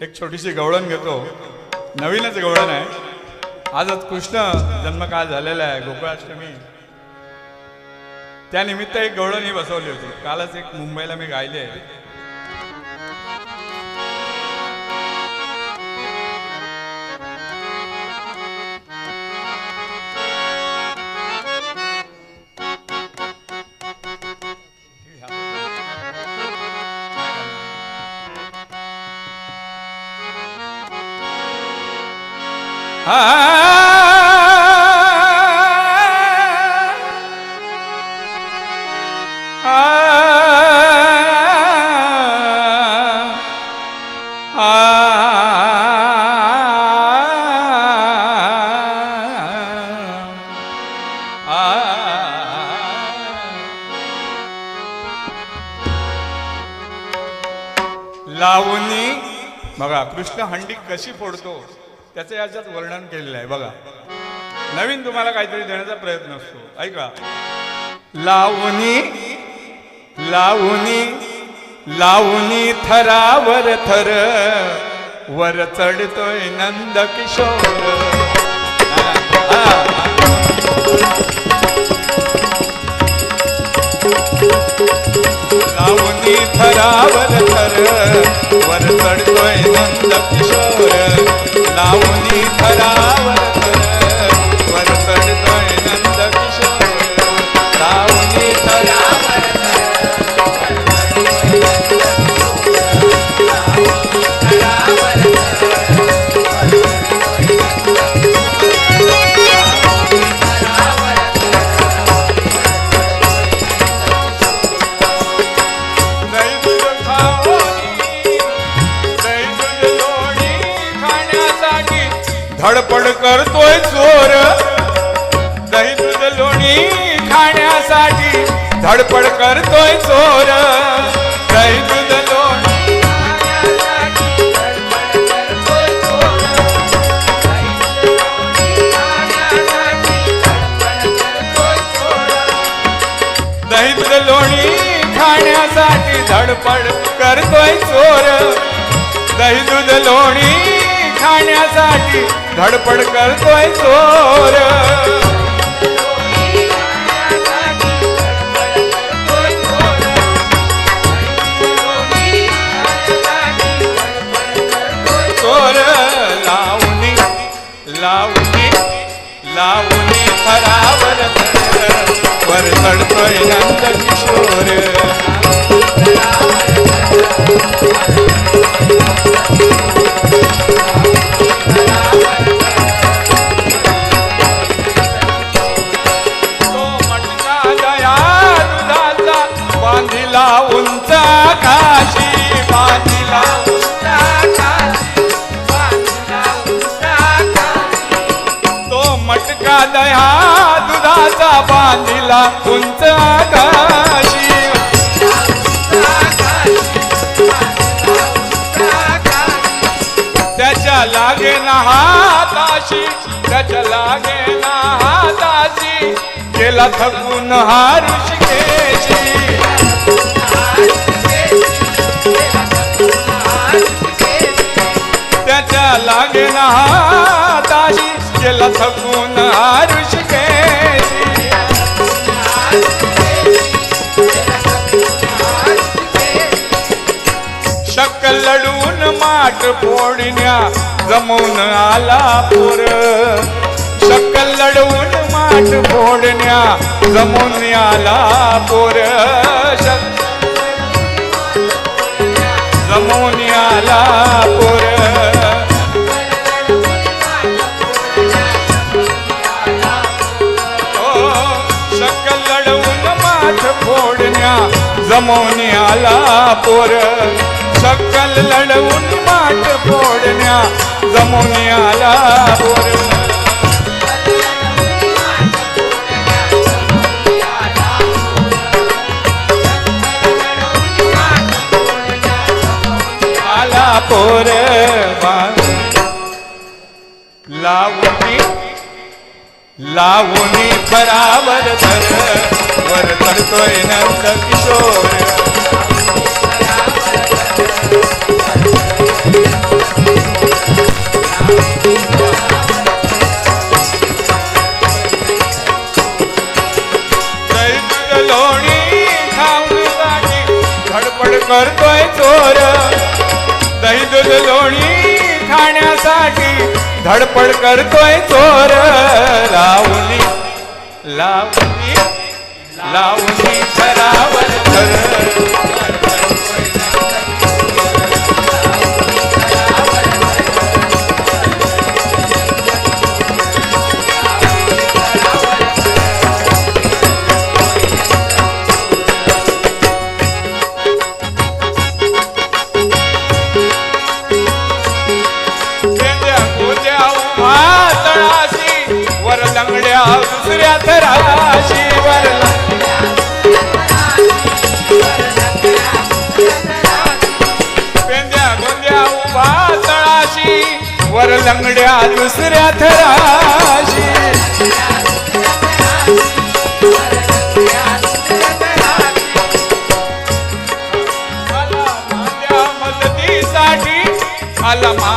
एक छोटीशी गवळण घेतो. नवीनच गवळण आहे. आजच कृष्ण जन्मकाळ झालेला आहे गोकुळाष्टमी. त्यानिमित्त एक गवळण ही बसवली होती. कालच एक मुंबईला मी गायली आहे. लावणी. बघा कृष्ण हंडी कशी फोडतो? त्याचं याच्यात वर्णन केलेलं आहे. बघा. नवीन तुम्हाला काहीतरी देण्याचा प्रयत्न असतो. ऐका. लावणी लावणी लावणी थरावर थर. वर चढतोय नंद किशोर. लावणी थरावर थर वर चढतोय नंद किशोर. लावणी थरा धडपड करतोय चोर. दही दूध लोणी खाण्यासाठी धडपड करतोय चोर. दही दूध लोणी दही दूध लोणी खाण्यासाठी धडपड करतोय चोर. दही दूध लोणी खाण्यासाठी धडपड करतोय चोर. चोर लावणी लावणी लावणी खरावर वर चढतोय नंद किशोर तो मटका दया दुधाचा बांधिला उंच काशी बांधिला उंच काशी बांधिला उंच काशी. तो मटका दया दुधाचा बांधिला उंच आकाशी त्याच्या लागे ना हाताशी त्याच्या लागे ना हाताशी गेला थकून हा त्याच्या लागे ना हाताशी गेला थकून हा ऋषिकेशी लढून माठ फोडण्या जमवून आला पोर. शक्कल लढवून माठ फोडण्या जमवून आला पोर. शक- जमवून आला पोर. हो, ओ, लढवून माठ फोडण्या जमवून आला पोर. सकल लढवून माठ फोडण्या जमून आला आला पोर लावणी लावणी फरावर धर वर करतोय नंद किशोर। करतोय चोर दही दूध लोणी खाण्यासाठी धडपड करतोय चोर लावली लावली लावली सरावर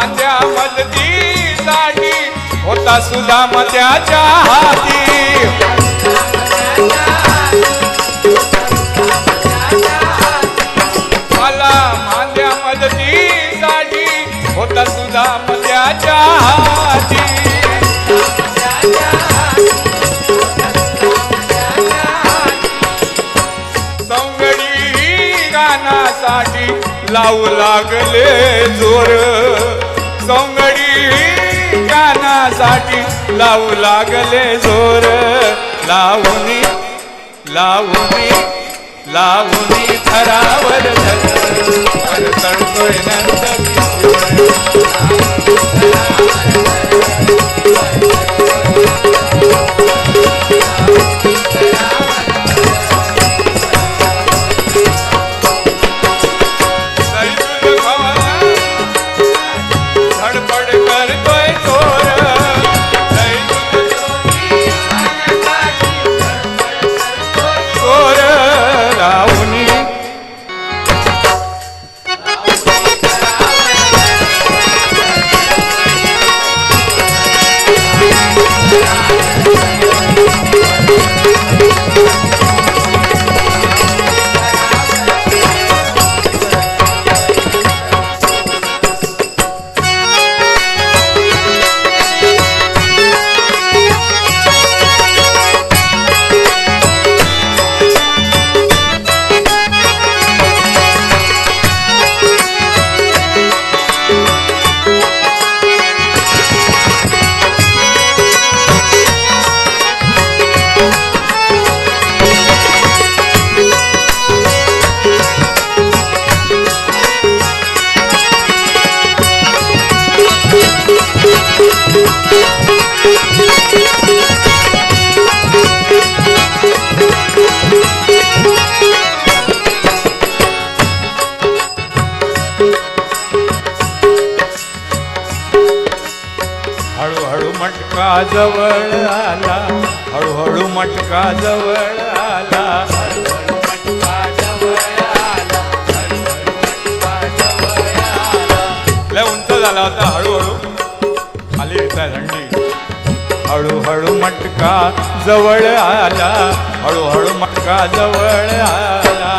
त्या मांद्या मदतीसाठी होता सुद्धा त्याच्या हाती. आला मांद्या मदतीसाठी होता सुद्धा त्याच्या हाती. सौंगडी गाण्यासाठी लावू लागले जोर. सोंगडी कानासाठी लावू लागले जोर. लावणी लावणी लावणी थरावर धर. नंतर. मटका जवळ आला. लय उंच झाला होता हळूहळू. खाली येत आहे थंडी हळूहळू मटका जवळ आला. हळूहळू मटका जवळ आला.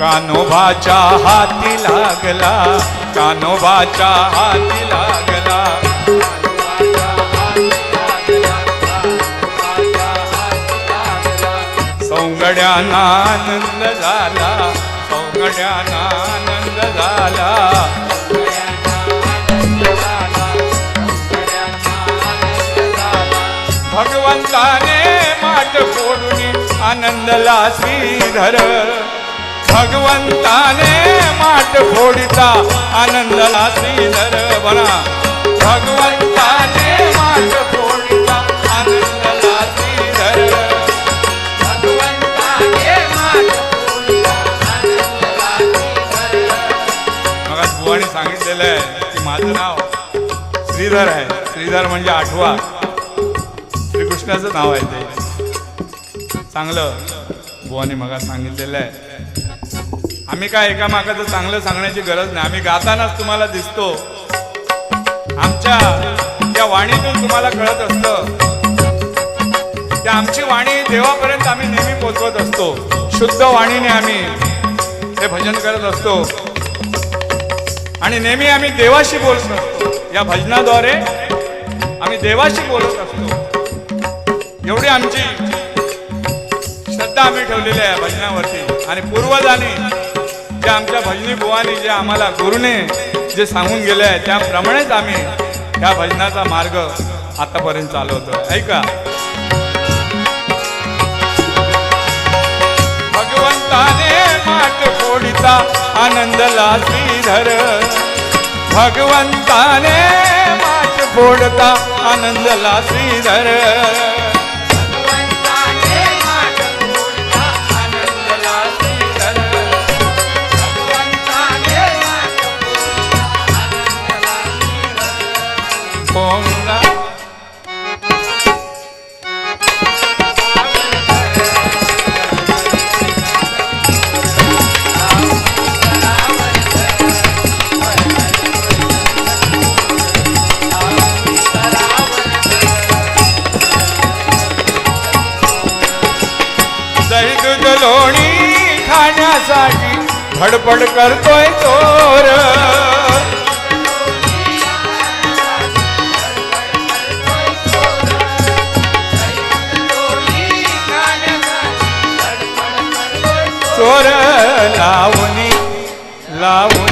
कानोबाच्या हाती लागला. कानोबाच्या हाती लागला. सौंगड्याना आनंद झाला सौंगड्याना आनंद झाला. भगवंताने माट फोडून आनंदला श्रीधर भगवंताने माठ फोडिता आनंदला श्रीधर बना. भगवंताने माठ फोडिता आनंदला श्रीधर. भगवंताने आनंदला मग बुवाने सांगितलेलं आहे की माझं नाव श्रीधर आहे. श्रीधर म्हणजे आठवा. श्रीकृष्णाचं नाव आहे ते. चांगलं. बुवाने मग सांगितलेलं आहे. आम्ही काय एकामागाचं चांगलं सांगण्याची गरज नाही. आम्ही गातानाच तुम्हाला दिसतो. आमच्या या वाणीतून तुम्हाला कळत असतं. त्या आमची वाणी देवापर्यंत आम्ही नेहमी पोचवत असतो. शुद्ध वाणीने आम्ही हे भजन करत असतो. आणि नेहमी आम्ही देवाशी बोलत असतो. या भजनाद्वारे आम्ही देवाशी बोलत असतो. एवढी आमची श्रद्धा आम्ही ठेवलेली आहे भजनावरती. आणि पूर्वजांनी जे आमच्या भजनी बुवानी जे आम्हाला गुरुने जे सांगून गेले आहे त्याप्रमाणेच आम्ही या भजनाचा मार्ग आतापर्यंत चालवतो ऐका. भगवंताने माट आनंद आनंदला श्रीधर. भगवंताने माट फोडता आनंदला श्रीधर. खाण्यासाठी धडपड करतोय चोर. चोर लावणी लावणी लावणी.